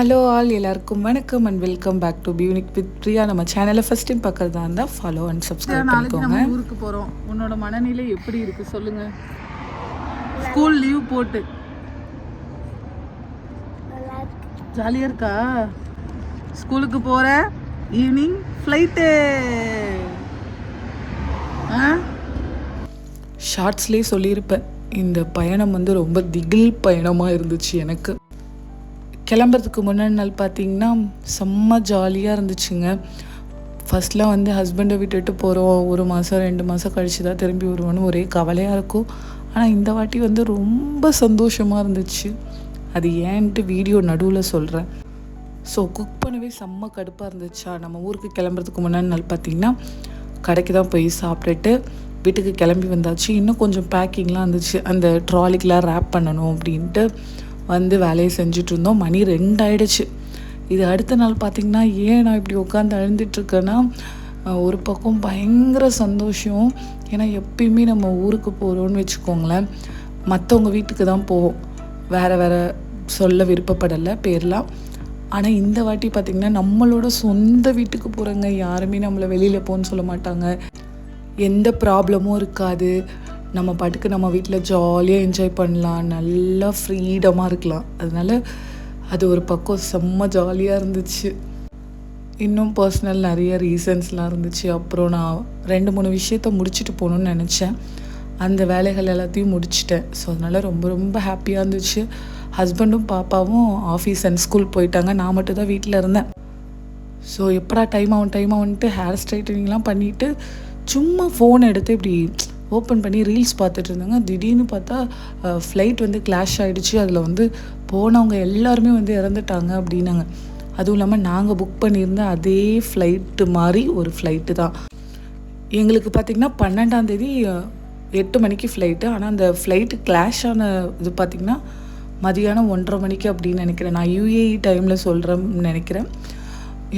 Hello all எல்லாருக்கும் வணக்கம் and welcome back to பியூனிக் வித் பிரியா நம்ம சேனலை ஃபஸ்ட் டைம் பார்க்குறதா இருந்தால் ஃபாலோ அண்ட் சப்ஸ்கிரைப் பண்ணிக்கோங்க. ஊருக்கு போறோம். உன்னோட மனநிலை எப்படி இருக்கு சொல்லுங்க. ஸ்கூல் லீவ் போட்டு. ஜாலியா இருக்கா? ஸ்கூலுக்கு போற? ஈவினிங் ஃப்ளைட்டு ஆ? ஷார்ட்ஸ்லேயே சொல்லியிருப்பேன். இந்த பயணம் வந்து ரொம்ப திகில் பயணமாக இருந்துச்சு எனக்கு. கிளம்புறதுக்கு முன்னாடி நாள் பார்த்தீங்கன்னா செம்ம ஜாலியாக இருந்துச்சுங்க. ஃபஸ்ட்லாம் வந்து ஹஸ்பண்டை விட்டுட்டு போகிறோம் ஒரு மாதம் ரெண்டு மாதம் கழிச்சு தான் திரும்பி வருவோன்னு ஒரே கவலையாக இருக்கும். ஆனால் இந்த வாட்டி வந்து ரொம்ப சந்தோஷமாக இருந்துச்சு. அது ஏன்ட்டு வீடியோ நடுவில் சொல்கிறேன் ஸோ குக் பண்ணவே செம்ம கடுப்பாக இருந்துச்சா? நம்ம ஊருக்கு கிளம்புறதுக்கு முன்னாடி நாள் பார்த்தீங்கன்னா கடைக்கு தான் போய் சாப்பிட்டுட்டு வீட்டுக்கு கிளம்பி வந்தாச்சு. இன்னும் கொஞ்சம் பேக்கிங்லாம் இருந்துச்சு. அந்த ட்ராலிக்கெலாம் ரேப் பண்ணணும் அப்படின்ட்டு. வந்து வேலையை செஞ்சுட்டு இருந்தோம் மணி ரெண்டாயிடுச்சு. இது அடுத்த நாள் பார்த்திங்கன்னா ஏன் நான் இப்படி உட்காந்து அழுந்துட்டுருக்கேன்னா ஒரு பக்கம் பயங்கர சந்தோஷம். ஏன்னா எப்பயுமே நம்ம ஊருக்கு போகிறோன்னு வச்சுக்கோங்களேன். மற்றவங்க வீட்டுக்கு தான் போவோம். வேறு வேறு சொல்ல விருப்பப்படலை பேர்லாம். ஆனால் இந்த வாட்டி பார்த்திங்கன்னா நம்மளோட சொந்த வீட்டுக்கு போகிறவங்க யாருமே நம்மளை வெளியில் போன்னு சொல்ல மாட்டாங்க. எந்த ப்ராப்ளமும் இருக்காது. நம்ம பாட்டுக்கு நம்ம வீட்டில் ஜாலியாக என்ஜாய் பண்ணலாம். நல்லா ஃப்ரீடமாக இருக்கலாம். அதனால அது ஒரு பக்கம் செம்ம ஜாலியாக இருந்துச்சு. இன்னும் பர்சனல் நிறைய ரீசன்ஸ்லாம் இருந்துச்சு. அப்புறம் நான் ரெண்டு மூணு விஷயத்த முடிச்சுட்டு போகணுன்னு நினச்சேன். அந்த வேலைகள் எல்லாத்தையும் முடிச்சிட்டேன். ஸோ அதனால் ரொம்ப ரொம்ப ஹாப்பியாக இருந்துச்சு. ஹஸ்பண்டும் பாப்பாவும் ஆஃபீஸ் அண்ட் ஸ்கூல் போயிட்டாங்க. நான் மட்டும் தான் வீட்டில் இருந்தேன். ஸோ எப்படா டைம் ஆகும் டைம் ஆகுன்ட்டு ஹேர் ஸ்ட்ரைட்டனிங்லாம் பண்ணிவிட்டு சும்மா ஃபோன் எடுத்து இப்படி ஓப்பன் பண்ணி ரீல்ஸ் பார்த்துட்டு இருந்தாங்க. திடீர்னு பார்த்தா ஃப்ளைட் வந்து கிளாஷ் ஆகிடுச்சு அதில் வந்து போனவங்க எல்லாருமே வந்து இறந்துட்டாங்க அப்படின்னாங்க. அதுவும் இல்லாமல் நாங்கள் புக் பண்ணியிருந்த அதே ஃப்ளைட்டு மாதிரி ஒரு ஃப்ளைட்டு தான். எங்களுக்கு பார்த்திங்கன்னா பன்னெண்டாம் தேதி எட்டு மணிக்கு ஃப்ளைட்டு ஆனால் அந்த ஃப்ளைட்டு கிளாஷ் ஆன இது பார்த்திங்கன்னா மதியானம் ஒன்றரை மணிக்கு அப்படின்னு நினைக்கிறேன். நான் யூஏஇ டைமில் சொல்கிறேன்னு நினைக்கிறேன்.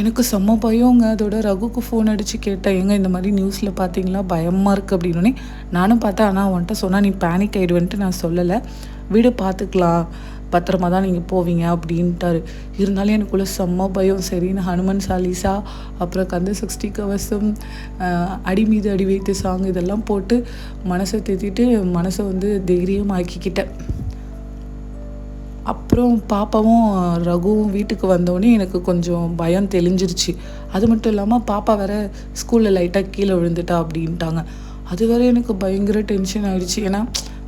எனக்கு செம்ம பயங்க. அதோட ரகுக்கு ஃபோன் அடித்து கேட்டேன். எங்க இந்த மாதிரி நியூஸில் பார்த்தீங்களா? பயமாக இருக்குது அப்படின்னே நானும் பார்த்தேன். ஆனால் அவன்கிட்ட சொன்னால் நீ பேனிக் ஆகிடுவேன்ட்டு நான் சொல்லலை. வீடு பார்த்துக்கலாம். பத்திரமா தான் நீங்கள் போவீங்க. அப்படின்ட்டாரு. இருந்தாலும் எனக்குள்ளே செம்ம பயம். சரின்னு ஹனுமன் சாலிசா அப்புறம் கந்த சிக்ஸ்டி கவசம் அடி மீது அடி வைத்து சாங் இதெல்லாம் போட்டு மனசை தேத்திட்டு மனசை வந்து தைரியமாக்கிக்கிட்டேன். அப்புறம் பாப்பாவும் ரகுவும் வீட்டுக்கு வந்தோடனே எனக்கு கொஞ்சம் பயம் தெளிஞ்சிருச்சு. அது மட்டும் இல்லாமல் பாப்பா வேற ஸ்கூலில் லைட்டாக கீழே விழுந்துட்டா அப்படின்ட்டாங்க. அது வேற எனக்கு பயங்கர டென்ஷன் ஆகிடுச்சு ஏன்னா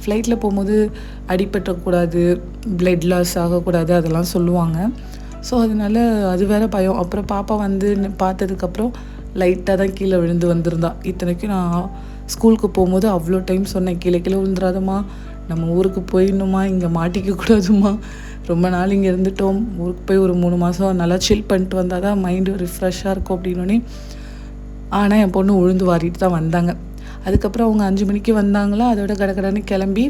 ஃப்ளைட்டில் போகும்போது அடிபட்டக்கூடாது பிளட் லாஸ் ஆகக்கூடாது அதெல்லாம் சொல்லுவாங்க. ஸோ அதனால அது வேற பயம். அப்புறம் பாப்பா வந்து பார்த்ததுக்கப்புறம் லைட்டாக தான் கீழே விழுந்து வந்திருந்தா. இத்தனைக்கும் நான் ஸ்கூலுக்கு போகும்போது அவ்வளோ டைம் சொன்னேன். கீழே கீழே விழுந்துடாதம்மா நம்ம ஊருக்கு போயிடணுமா? இங்கே மாட்டிக்க கூடாதுமா ரொம்ப நாள் இங்கே இருந்துட்டோம். ஊருக்கு போய் ஒரு மூணு மாதம் நல்லா சில் பண்ணிட்டு வந்தால் தான் மைண்டு ரிஃப்ரெஷ்ஷாக இருக்கும் அப்படின்னோடனே ஆனால் என் பொண்ணு உழுந்து வாரிட்டு தான் வந்தாங்க. அதுக்கப்புறம் அவங்க அஞ்சு மணிக்கு வந்தாங்களா? அதோட கடகடன்னு கிளம்பி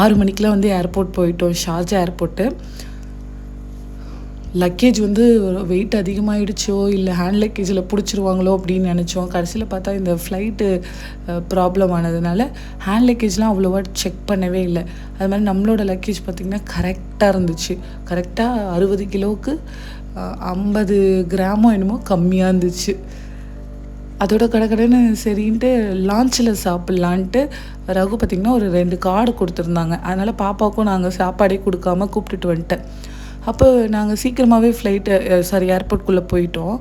ஆறு மணிக்கெலாம் வந்து ஏர்போர்ட் போயிட்டோம். ஷார்ஜா ஏர்போர்ட்டு லக்கேஜ் வந்து வெயிட் அதிகமாகிடுச்சோ இல்லை ஹேண்ட் லக்கேஜில் பிடிச்சிருவாங்களோ அப்படின்னு நினச்சோம். கடைசியில் பார்த்தா இந்த ஃப்ளைட்டு ப்ராப்ளம் ஆனதுனால ஹேண்ட் லக்கேஜ்லாம் அவ்வளோவா செக் பண்ணவே இல்லை. அது மாதிரி நம்மளோட லக்கேஜ் பார்த்திங்கன்னா கரெக்டாக இருந்துச்சு. கரெக்டாக அறுபது கிலோவுக்கு ஐம்பது கிராமோ என்னமோ கம்மியாக இருந்துச்சு. அதோட கடற்கடன்னு சரின்ட்டு லான்ச்சில் சாப்பிட்லான்ட்டு ரகு பார்த்திங்கன்னா ஒரு ரெண்டு கார்டு கொடுத்துருந்தாங்க. அதனால் பாப்பாவுக்கும் நாங்கள் சாப்பாடே கொடுக்காம கூப்பிட்டுட்டு வந்துட்டேன். அப்போ நாங்கள் சீக்கிரமாகவே ஃப்ளைட்டு சாரி ஏர்போர்ட்குள்ளே போயிட்டோம்.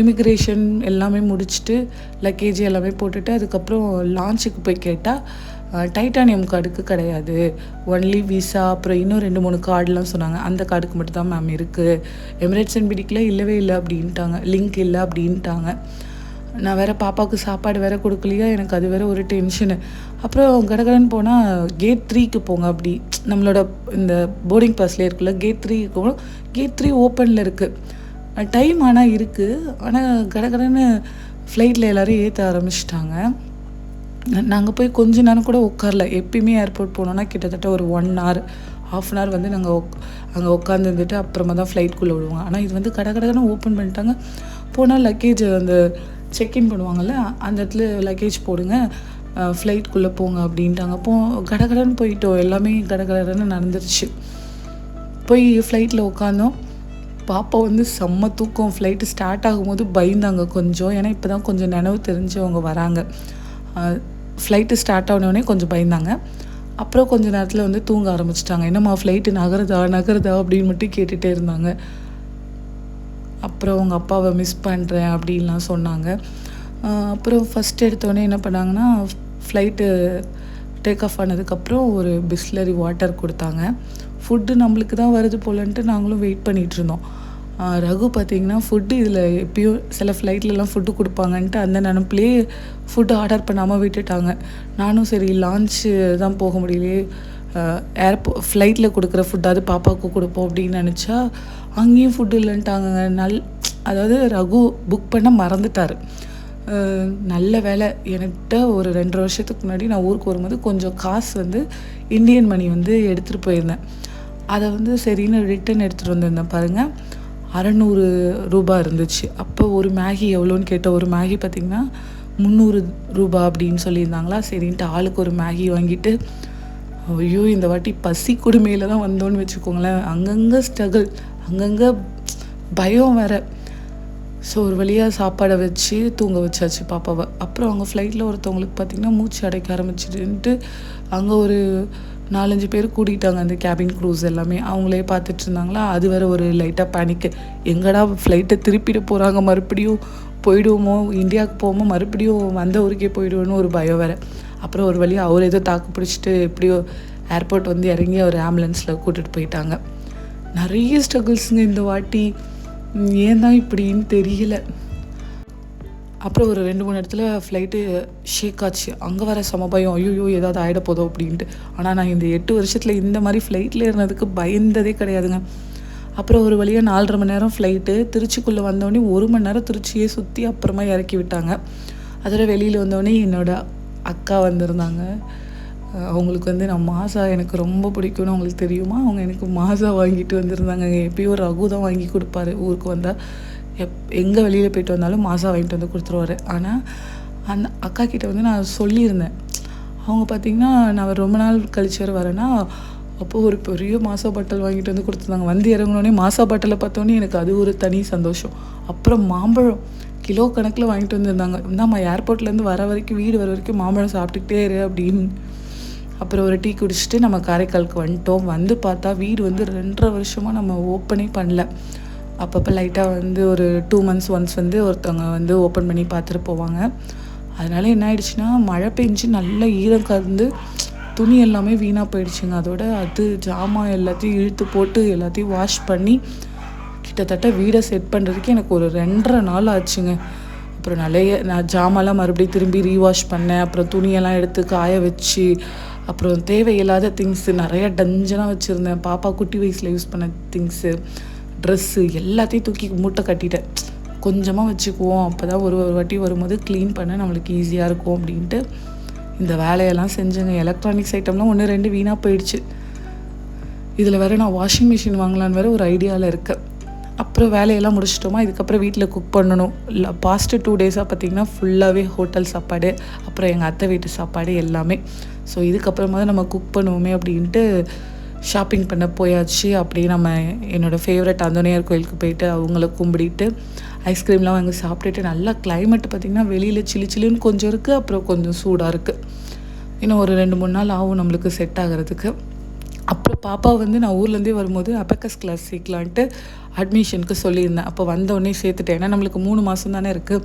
இமிக்ரேஷன் எல்லாமே முடிச்சுட்டு லக்கேஜ் எல்லாமே போட்டுட்டு அதுக்கப்புறம் லான்ச்சுக்கு போய் கேட்டால் டைட்டானியம் கார்டுக்கு கிடையாது. ஒன்லி விசா அப்புறம் இன்னும் ரெண்டு மூணு கார்டுலாம் சொன்னாங்க. அந்த கார்டுக்கு மட்டும்தான் மேம் இருக்குது எமிரேட்ஸ் அண்ட் பிடிக்கல இல்லவே இல்லை அப்படின்ட்டாங்க. லிங்க் இல்லை அப்படின்ட்டாங்க. நான் வேறு பாப்பாவுக்கு சாப்பாடு வேறு கொடுக்கலையா? எனக்கு அது வேறு ஒரு டென்ஷனு அப்புறம் கடகடன்னு போனால் கேட் த்ரீக்கு போங்க அப்படி. நம்மளோட இந்த போர்டிங் பாஸ்லேயே இருக்குல்ல கேட் த்ரீக்கு போகணும் கேட் த்ரீ ஓப்பனில் இருக்குது டைம் ஆனால் இருக்குது ஆனால் கடகடன்னு ஃப்ளைட்டில் எல்லோரும் ஏற்ற ஆரம்பிச்சிட்டாங்க. நாங்கள் போய் கொஞ்ச நேரம் கூட உட்காரல. எப்பயுமே ஏர்போர்ட் போனோன்னா கிட்டத்தட்ட ஒரு one hour half an hour வந்து நாங்கள் உக் அங்கே உட்காந்துருந்துட்டு அப்புறமா தான் ஃப்ளைட்குள்ளே விடுவோம் ஆனால் இது வந்து கடை கடைன்னு ஓப்பன் பண்ணிட்டாங்க. போனால் லக்கேஜ் அந்த செக்இன் பண்ணுவாங்கள்ல அந்த இடத்துல லக்கேஜ் போடுங்க ஃப்ளைட்குள்ளே போங்க அப்படின்ட்டாங்க. அப்போ கடகடன்னு போயிட்டோம் எல்லாமே கடகடன்னு நடந்துருச்சு. போய் ஃப்ளைட்டில் உட்காந்தோம் பாப்பா வந்து செம்ம தூக்கம். ஃப்ளைட்டு ஸ்டார்ட் ஆகும்போது பயந்தாங்க கொஞ்சம். ஏன்னா இப்போ தான் கொஞ்சம் நினைவு தெரிஞ்சவங்க வராங்க. ஃப்ளைட்டு ஸ்டார்ட் ஆனோடனே கொஞ்சம் பயந்தாங்க. அப்புறம் கொஞ்ச நேரத்தில் வந்து தூங்க ஆரம்பிச்சிட்டாங்க. என்னம்மா ஃப்ளைட்டு நகருதா நகருதா அப்படின்னு மட்டும் கேட்டுகிட்டே இருந்தாங்க. அப்புறம் அவங்க அப்பாவை மிஸ் பண்ணுறேன் அப்படின்லாம் சொன்னாங்க. அப்புறம் ஃபஸ்ட் எடுத்தோடனே என்ன பண்ணாங்கன்னா ஃப்ளைட்டு டேக் ஆஃப் ஆனதுக்கப்புறம் ஒரு பிஸ்லரி வாட்டர் கொடுத்தாங்க. ஃபுட்டு நம்மளுக்கு தான் வருது போலன்ட்டு நாங்களும் வெயிட் பண்ணிகிட்டு இருந்தோம். ரகு பார்த்தீங்கன்னா ஃபுட்டு இதில் எப்பயும் சில ஃப்ளைட்லலாம் ஃபுட்டு கொடுப்பாங்கன்ட்டு அந்த நினப்பிலே ஃபுட்டு ஆர்டர் பண்ணாமல் விட்டுட்டாங்க. நானும் சரி லான்ச்சு தான் போக முடியலையே. ஏர்போ ஃப்ளைட்டில் கொடுக்குற ஃபுட்டாவது பாப்பாவுக்கு கொடுப்போம் அப்படின்னு நினச்சா அங்கேயும் ஃபுட்டு இல்லைன்ட்டாங்க நல் அதாவது ரகு புக் பண்ண மறந்துட்டார். நல்ல வேலை. என்கிட்ட ஒரு ரெண்டரை வருஷத்துக்கு முன்னாடி நான் ஊருக்கு வரும்போது கொஞ்சம் காசு வந்து இந்தியன் மணி வந்து எடுத்துகிட்டு போயிருந்தேன். அதை வந்து சரின்னு ரிட்டன் எடுத்துகிட்டு வந்திருந்தேன் பாருங்கள் அறநூறு ரூபாய் இருந்துச்சு. அப்போ ஒரு மேகி எவ்வளோன்னு கேட்ட ஒரு மேகி பார்த்திங்கன்னா முந்நூறு ரூபாய் அப்படின்னு சொல்லியிருந்தாங்களா? சரின்ட்டு ஆளுக்கு ஒரு மேகி வாங்கிட்டு ஐயோ இந்த வாட்டி பசி கொடுமையில் தான் வந்தோன்னு வச்சுக்கோங்களேன். அங்கங்கே ஸ்ட்ரகிள் அங்கங்கே பயம் வேற. ஸோ ஒரு வழியாக சாப்பாடை வச்சு தூங்க வச்சாச்சு பாப்பாவை. அப்புறம் அவங்க ஃப்ளைட்டில் ஒருத்தவங்களுக்கு பார்த்திங்கன்னா மூச்சு அடைக்க ஆரம்பிச்சிடுன்ட்டு அங்கே ஒரு நாலஞ்சு பேர் கூட்டிகிட்டாங்க அந்த கேபின் க்ரூஸ் எல்லாமே. அவங்களே பார்த்துட்டு இருந்தாங்களா? அது வேறு ஒரு லைட்டாக பேனிக்கு எங்கடா ஃப்ளைட்டை திருப்பிட போகிறாங்க மறுபடியும் போயிடுவோமோ? இந்தியாவுக்கு போவோமோ? மறுபடியும் வந்த ஊருக்கே போயிடுவோன்னு ஒரு பயம் வேறு. அப்புறம் ஒரு வழியாக அவர் ஏதோ தாக்கு பிடிச்சிட்டு எப்படியோ ஏர்போர்ட் வந்து இறங்கி அவர் ஆம்புலன்ஸில் கூட்டிகிட்டு போயிட்டாங்க. நிறைய ஸ்ட்ரகிள்ஸுங்க இந்த வாட்டி. ஏன் தான் இப்படின்னு தெரியல. அப்புறம் ஒரு ரெண்டு மூணு இடத்துல ஃப்ளைட்டு ஷேக் ஆச்சு. அங்கே வர சம பயம். ஐயோ ஏதாவது ஆகிட போதோ அப்படின்ட்டு. ஆனால் நான் இந்த எட்டு வருஷத்தில் இந்த மாதிரி ஃப்ளைட்டில் இருந்ததுக்கு பயந்ததே கிடையாதுங்க. அப்புறம் ஒரு வழியாக நாலரை மணி நேரம் ஃப்ளைட்டு திருச்சிக்குள்ளே வந்தோடனே ஒரு மணி நேரம் திருச்சியே சுற்றி அப்புறமா இறக்கி விட்டாங்க. அதோட வெளியில் வந்தோடனே என்னோட அக்கா வந்திருந்தாங்க. அவங்களுக்கு வந்து நான் மாசா எனக்கு ரொம்ப பிடிக்கும்னு அவங்களுக்கு தெரியுமா? அவங்க எனக்கு மாசா வாங்கிட்டு வந்திருந்தாங்க. எப்பயும் ரகு தான் வாங்கி கொடுப்பாரு. ஊருக்கு வந்தால் எப் எங்கே வெளியில் போயிட்டு வந்தாலும் மாசா வாங்கிட்டு வந்து கொடுத்துருவாரு. ஆனால் அந்த அக்கா கிட்ட வந்து நான் சொல்லியிருந்தேன். அவங்க பார்த்திங்கன்னா நான் ரொம்ப நாள் கழிச்சு வர வரேன்னா அப்போது ஒரு பெரிய மாசா பாட்டில் வாங்கிட்டு வந்து கொடுத்துருந்தாங்க. வந்து இறங்கினோடனே மாசா பாட்டிலை பார்த்தோன்னே எனக்கு அது ஒரு தனி சந்தோஷம். அப்புறம் மாம்பழம் கிலோ கணக்கில் வாங்கிட்டு வந்திருந்தாங்க. இந்தாம்மா ஏர்போர்ட்லேருந்து வர வரைக்கும் வீடு வர வரைக்கும் மாம்பழம் சாப்பிட்டுக்கிட்டே இரு அப்படின்னு. அப்புறம் ஒரு டீ குடிச்சிட்டு நம்ம காரைக்காலுக்கு வந்துட்டோம். வந்து பார்த்தா வீடு வந்து ரெண்டரை வருஷமாக நம்ம ஓப்பனே பண்ணல. அப்பப்போ லைட்டாக வந்து ஒரு டூ மந்த்ஸ் ஒன்ஸ் வந்து ஒருத்தவங்க வந்து ஓப்பன் பண்ணி பார்த்துட்டு போவாங்க. அதனால என்ன ஆயிடுச்சுன்னா மழை பெஞ்சு நல்லா ஈரம் கலந்து துணி எல்லாமே வீணாக போயிடுச்சுங்க. அதோட அது ஜாமான் எல்லாத்தையும் இழுத்து போட்டு எல்லாத்தையும் வாஷ் பண்ணி கிட்டத்தட்ட வீடை செட் பண்ணுறதுக்கு எனக்கு ஒரு ரெண்டரை நாள் ஆச்சுங்க. அப்புறம் நிறைய நான் ஜாமான்லாம் மறுபடியும் திரும்பி ரீவாஷ் பண்ணேன். அப்புறம் துணியெல்லாம் எடுத்து காய வச்சு அப்புறம் தேவையில்லாத திங்ஸு நிறைய டஞ்சனாக வச்சுருந்தேன். பாப்பா குட்டி வயசில் யூஸ் பண்ண திங்ஸு ட்ரெஸ்ஸு எல்லாத்தையும் தூக்கி மூட்டை கட்டிட்டேன். கொஞ்சமாக வச்சுக்குவோம். அப்போ தான் ஒரு ஒரு வாட்டி வரும்போது க்ளீன் பண்ண நம்மளுக்கு ஈஸியாக இருக்கும் அப்படின்ட்டு இந்த வேலையெல்லாம் செஞ்சேங்க. எலக்ட்ரானிக்ஸ் ஐட்டம்லாம் ஒன்று ரெண்டு வீணாக போயிடுச்சு. இதில் வேறு நான் வாஷிங் மிஷின் வாங்கலான்னு வேற ஒரு ஐடியாவில் இருக்கேன். அப்புறம் வேலையெல்லாம் முடிச்சிட்டோமா? இதுக்கப்புறம் வீட்டில் குக் பண்ணணும். இல்லை பாஸ்ட்டு டூ டேஸாக பார்த்திங்கன்னா ஃபுல்லாகவே ஹோட்டல் சாப்பாடு அப்புறம் எங்கள் அத்தை வீட்டு சாப்பாடு எல்லாமே. ஸோ இதுக்கப்புறமா தான் நம்ம குக் பண்ணுவோமே அப்படின்ட்டு ஷாப்பிங் பண்ண போயாச்சு. அப்படியே நம்ம என்னோடய ஃபேவரட் அந்தோனியார் கோயிலுக்கு போயிட்டு அவங்கள கும்பிடிட்டு ஐஸ்கிரீம்லாம் வாங்கி சாப்பிட்டுட்டு நல்லா கிளைமேட் பார்த்திங்கன்னா வெளியில் சிலு சில்லுன்னு கொஞ்சம் இருக்குது அப்புறம் கொஞ்சம் சூடாக இருக்குது இன்னும் ஒரு ரெண்டு மூணு நாள் ஆகும் நம்மளுக்கு செட் ஆகிறதுக்கு. அப்புறம் பாப்பா வந்து நான் ஊர்லேருந்தே வரும்போது அபக்கஸ் கிளாஸ் சேர்க்கலான்ட்டு அட்மிஷனுக்கு சொல்லியிருந்தேன் அப்போ வந்தோடனே சேர்த்துட்டேன். ஏன்னா நம்மளுக்கு மூணு மாதம் தானே இருக்குது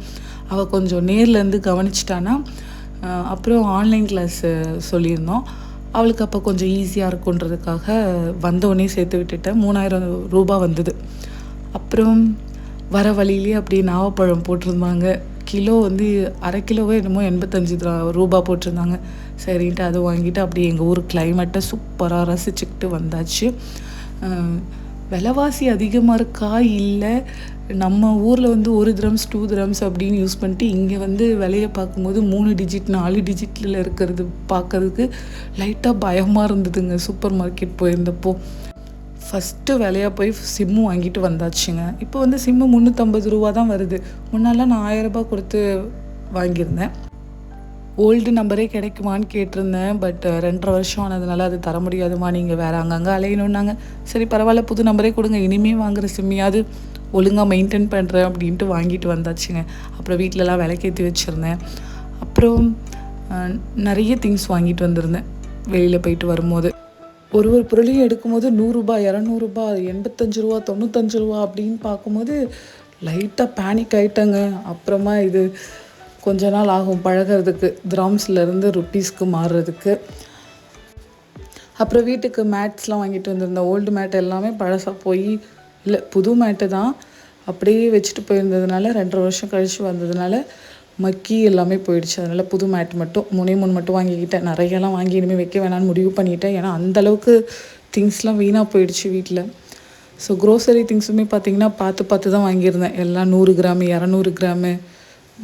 அவள் கொஞ்சம் நேர்லேருந்து கவனிச்சிட்டான்னா அப்புறம் ஆன்லைன் கிளாஸு சொல்லியிருந்தோம். அவளுக்கு அப்போ கொஞ்சம் ஈஸியாக இருக்குன்றதுக்காக வந்தோடனே சேர்த்து விட்டுட்டேன். மூணாயிரம் ரூபாய் வந்தது. அப்புறம் வர வழியிலே அப்படியே நாவப்பழம் போட்டிருந்தாங்க. கிலோ வந்து அரை கிலோவே என்னமோ எண்பத்தஞ்சு ரூபா போட்டிருந்தாங்க. சரின்ட்டு அதை வாங்கிட்டு அப்படியே எங்கள் ஊர் கிளைமேட்டை சூப்பராக ரசிச்சுக்கிட்டு வந்தாச்சு. விலைவாசி அதிகமாக இருக்கா? இல்லை நம்ம ஊரில் வந்து ஒரு திரம்ஸ் டூ திரம்ஸ் அப்படின்னு யூஸ் பண்ணிட்டு இங்கே வந்து விலையை பார்க்கும்போது மூணு டிஜிட் நாலு டிஜிட்டில் இருக்கிறது பார்க்கறதுக்கு லைட்டாக பயமாக இருந்ததுங்க. சூப்பர் மார்க்கெட் போயிருந்தப்போ. ஃபஸ்ட்டு விலையாக போய் சிம்மு வாங்கிட்டு வந்தாச்சுங்க. இப்போ வந்து சிம்மு முந்நூற்றம்பது ரூபா தான் வருது. முன்னாலாம் நான் ஆயிரம் ரூபாய் கொடுத்து வாங்கியிருந்தேன். ஓல்டு நம்பரே கிடைக்குமான்னு கேட்டிருந்தேன் பட் ரெண்டரை வருஷம் ஆனதுனால அது தர முடியாதுமா நீங்கள் வேறு அங்கங்கே அலையணுன்னாங்க சரி பரவாயில்ல புது நம்பரே கொடுங்க இனிமே வாங்குகிற சிம்மியாவது ஒழுங்காக மெயின்டைன் பண்ணுறேன் அப்படின்ட்டு வாங்கிட்டு வந்தாச்சுங்க. அப்புறம் வீட்டிலலாம் விலைக்கேற்றி வச்சுருந்தேன். அப்புறம் நிறைய திங்ஸ் வாங்கிட்டு வந்திருந்தேன் வெளியில் போயிட்டு வரும்போது. ஒரு ஒரு பொருளையும் எடுக்கும்போது நூறுரூபா இரநூறுபா எண்பத்தஞ்சு ரூபா தொண்ணூத்தஞ்சு ரூபா அப்படின்னு பார்க்கும்போது லைட்டாக பேனிக் ஆயிட்டேங்க. அப்புறமா இது கொஞ்ச நாள் ஆகும் பழகிறதுக்கு. கிராம்ஸ்லேருந்து ருப்பீஸ்க்கு மாறுறதுக்கு. அப்புறம் வீட்டுக்கு மேட்ஸ்லாம் வாங்கிட்டு வந்திருந்தேன். ஓல்டு மேட் எல்லாமே பழசாக போய் இல்லை புது மேட்டு தான். அப்படியே வச்சுட்டு போயிருந்ததுனால ரெண்டரை வருஷம் கழித்து வந்ததுனால மக்கி எல்லாமே போயிடுச்சு. அதனால் புது மேட் மட்டும் மூணே மூணு மட்டும் வாங்கிக்கிட்டேன். நிறையெல்லாம் வாங்கி இனிமேல் வைக்க வேணாம்னு முடிவு பண்ணிட்டேன். ஏன்னா அந்தளவுக்கு திங்ஸ்லாம் வீணாக போயிடுச்சு வீட்டில் ஸோ க்ரோசரி திங்ஸுமே பார்த்திங்கன்னா பார்த்து பார்த்து தான் வாங்கியிருந்தேன். எல்லாம் நூறு கிராமு இரநூறு கிராமு.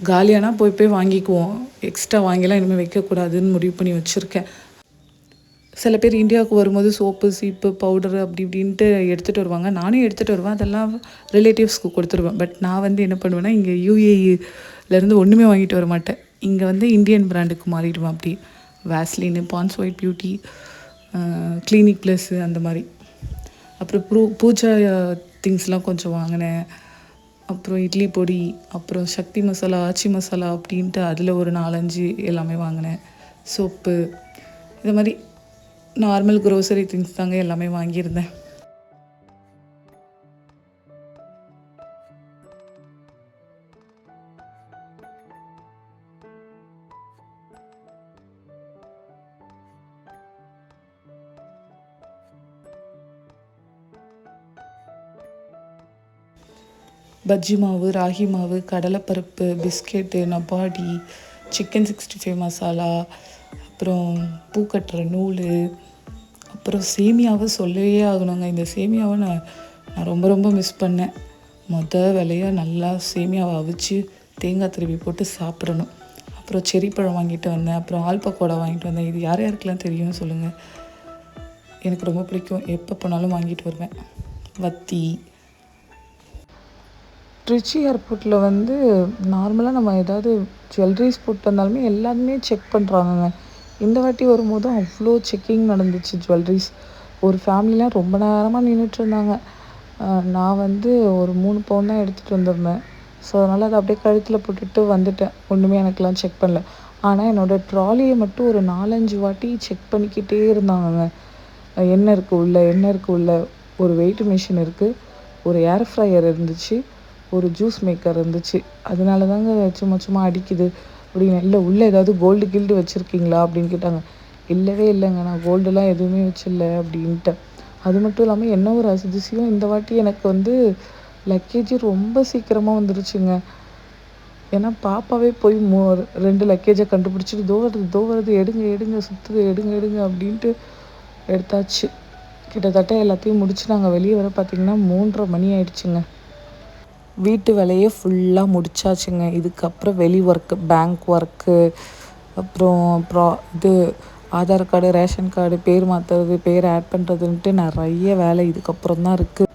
காலியானா போய் போய் வாங்கிக்குவோம். எக்ஸ்ட்ரா வாங்கிலாம் இனிமேல் வைக்கக்கூடாதுன்னு முடிவு பண்ணி வச்சுருக்கேன். சில பேர் இந்தியாவுக்கு வரும்போது சோப்பு சீப்பு பவுடரு அப்படி இப்படின்ட்டு எடுத்துகிட்டு வருவாங்க. நானும் எடுத்துகிட்டு வருவேன். அதெல்லாம் ரிலேட்டிவ்ஸ்க்கு கொடுத்துருவேன். பட் நான் வந்து என்ன பண்ணுவேன்னா இங்கே யூஏஇலேருந்து ஒன்றுமே வாங்கிட்டு வர மாட்டேன். இங்கே வந்து இந்தியன் பிராண்டுக்கு மாறிடுவேன் அப்படி. Vaseline Pond's White Beauty Clinic Plus அந்த மாதிரி. அப்புறம் ப்ரூ பூஜா திங்ஸ்லாம் கொஞ்சம் வாங்கினேன். அப்புறம் இட்லி பொடி அப்புறம் சக்தி மசாலா ஆச்சி மசாலா அப்படின்ட்டு அதில் ஒரு நாலஞ்சு எல்லாமே வாங்கினேன். சோப்பு. இது மாதிரி நார்மல் க்ரோசரி திங்ஸ் தாங்க எல்லாமே வாங்கியிருந்தேன். பஜ்ஜி மாவு ராகி மாவு கடலைப்பருப்பு பிஸ்கெட்டு நபாடி சிக்கன் சிக்ஸ்டி ஃபைவ் மசாலா அப்புறம் பூ கட்டுற நூல் அப்புறம் சேமியாவை சொல்லவே ஆகணுங்க. இந்த சேமியாவை நான் நான் ரொம்ப ரொம்ப மிஸ் பண்ணேன். மொதல் வேலையாக நல்லா சேமியாவை அவிச்சு தேங்காய் திருப்பி போட்டு சாப்பிடணும். அப்புறம் செரி பழம் வாங்கிட்டு வந்தேன். அப்புறம் ஆல் பக்கோடா வாங்கிட்டு வந்தேன். இது யார் யாருக்கெல்லாம் தெரியும்னு சொல்லுங்கள் எனக்கு ரொம்ப பிடிக்கும். எப்போ போனாலும் வாங்கிட்டு வருவேன். வத்தி ட்ரிச்சி ஏர்போர்ட்டில் வந்து நார்மலாக நம்ம ஏதாவது ஜுவல்லரிஸ் போட்டு வந்தாலுமே எல்லாருமே செக் பண்ணுறாங்கங்க இந்த வாட்டி வரும்போதும் அவ்வளோ செக்கிங் நடந்துச்சு ஜுவல்லரிஸ். ஒரு ஃபேமிலிலாம் ரொம்ப நேரமாக நின்றுட்டுருந்தாங்க நான் வந்து ஒரு மூணு பவுன் தான் எடுத்துகிட்டு வந்திருந்தேன். ஸோ அதனால் அதை அப்படியே கழுத்தில் போட்டுட்டு வந்துட்டேன். ஒன்றுமே எனக்கெலாம் செக் பண்ணல. ஆனால் என்னோடய ட்ராலியை மட்டும் ஒரு நாலஞ்சு வாட்டி செக் பண்ணிக்கிட்டே இருந்தாங்கங்க. என்ன இருக்குது உள்ள என்ன இருக்குது உள்ள? ஒரு வெயிட் மிஷின் இருக்குது ஒரு ஏர் ஃப்ரையர் இருந்துச்சு. ஒரு ஜூஸ் மேக்கர் இருந்துச்சு. அதனால தாங்க சும்மா சும்மா அடிக்குது. அப்படின்னு. இல்லை உள்ளே ஏதாவது கோல்டு கில்டு வச்சுருக்கீங்களா? அப்படின்னு கேட்டாங்க. இல்லவே இல்லைங்க. நான் கோல்டுலாம் எதுவுமே வச்சில்ல அப்படின்ட்டு அது மட்டும் இல்லாமல் என்ன ஒரு அதிசயம் இந்த வாட்டி எனக்கு வந்து லக்கேஜ் ரொம்ப சீக்கிரமாக வந்துருச்சுங்க. ஏன்னா பாப்பாவே போய் மோ ரெண்டு லக்கேஜை கண்டுபிடிச்சிட்டு தோ வருது தோ வருது எடுங்க எடுங்க சுற்றுது எடுங்க எடுங்க அப்படின்ட்டு எடுத்தாச்சு. கிட்டத்தட்ட எல்லாத்தையும் முடிச்சு நாங்கள் வெளியே வர பார்த்திங்கன்னா மூன்றரை மணி ஆயிடுச்சுங்க. வீட்டு வேலையே ஃபுல்லாக முடிச்சாச்சுங்க. இதுக்கப்புறம் வெளி ஒர்க்கு பேங்க் ஒர்க்கு அப்புறம் ப்ரா இது ஆதார் கார்டு ரேஷன் கார்டு பேர் மாற்றுறது பேர் ஆட் பண்ணுறதுன்ட்டு நிறைய வேலை இதுக்கப்புறம் தான் இருக்குது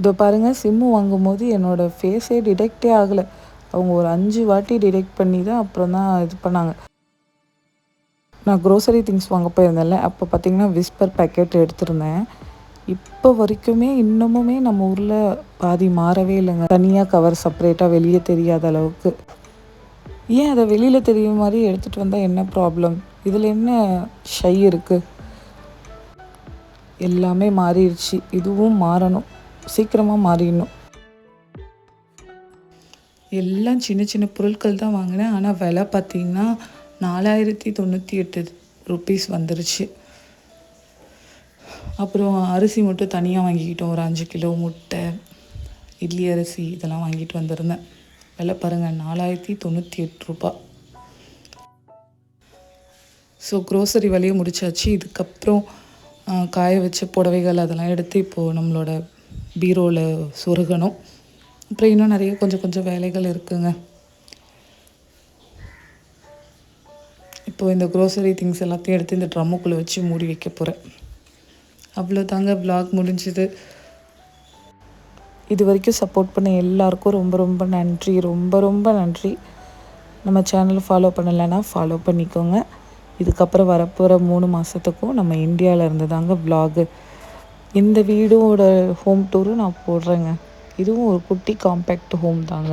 இதோ பாருங்கள் சிம்மு வாங்கும்போது என்னோடய ஃபேஸே டிடெக்டே ஆகலை. அவங்க ஒரு அஞ்சு வாட்டி டிடெக்ட் பண்ணி தான் அப்புறம் தான் இது பண்ணாங்க. நான் க்ரோசரி திங்ஸ் வாங்க போயிருந்தேன்ல அப்போ பார்த்தீங்கன்னா விஸ்பர் பேக்கெட் எடுத்திருந்தேன். இப்போ வரைக்குமே இன்னமுமே நம்ம ஊரில் பாதி மாறவே இல்லைங்க. தனியாக கவர் செப்பரேட்டாக வெளியே தெரியாத அளவுக்கு. ஏன் அதை வெளியில் தெரியும் மாதிரி எடுத்துகிட்டு வந்தால் என்ன ப்ராப்ளம் இதில் என்ன ஷை இருக்குது எல்லாமே மாறிடுச்சு. இதுவும் மாறணும். சீக்கிரமாக மாறிடணும். எல்லாம் சின்ன சின்ன பொருட்கள் தான் வாங்கினேன். ஆனால் விலை பார்த்திங்கன்னா நாலாயிரத்தி தொண்ணூற்றி எட்டு ருப்பீஸ் வந்துருச்சு. அப்புறம் அரிசி மட்டும் தனியாக வாங்கிக்கிட்டோம். ஒரு அஞ்சு கிலோ முட்டை இட்லி அரிசி இதெல்லாம் வாங்கிட்டு வந்திருந்தேன். விலை பாருங்கள் நாலாயிரத்தி தொண்ணூற்றி எட்டு ரூபா. ஸோ க்ரோசரி விலையை முடிச்சாச்சு. இதுக்கப்புறம் காய வச்ச புடவைகள் அதெல்லாம் எடுத்து இப்போது நம்மளோட பீரோவில் சொருகணும். அப்புறம் இன்னும் நிறைய கொஞ்சம் கொஞ்சம் வேலைகள் இருக்குங்க. இப்போ இந்த க்ரோசரி திங்ஸ் எல்லாத்தையும் எடுத்து இந்த ட்ரம்முக்குள்ளே வச்சு மூடி வைக்க போகிறேன் அவ்வளோ தாங்க ப்ளாக் முடிஞ்சுது. இது வரைக்கும் சப்போர்ட் பண்ண எல்லாருக்கும் ரொம்ப ரொம்ப நன்றி. ரொம்ப ரொம்ப நன்றி. நம்ம சேனல் ஃபாலோ பண்ணலைன்னா ஃபாலோ பண்ணிக்கோங்க. இதுக்கப்புறம் வரப்போகிற மூணு மாதத்துக்கும் நம்ம இந்தியாவில் இருந்து தாங்க vlog. இந்த வீடோட ஹோம் டூரும் நான் போடுறேங்க. இதுவும் ஒரு குட்டி காம்பேக்ட் ஹோம் தாங்க.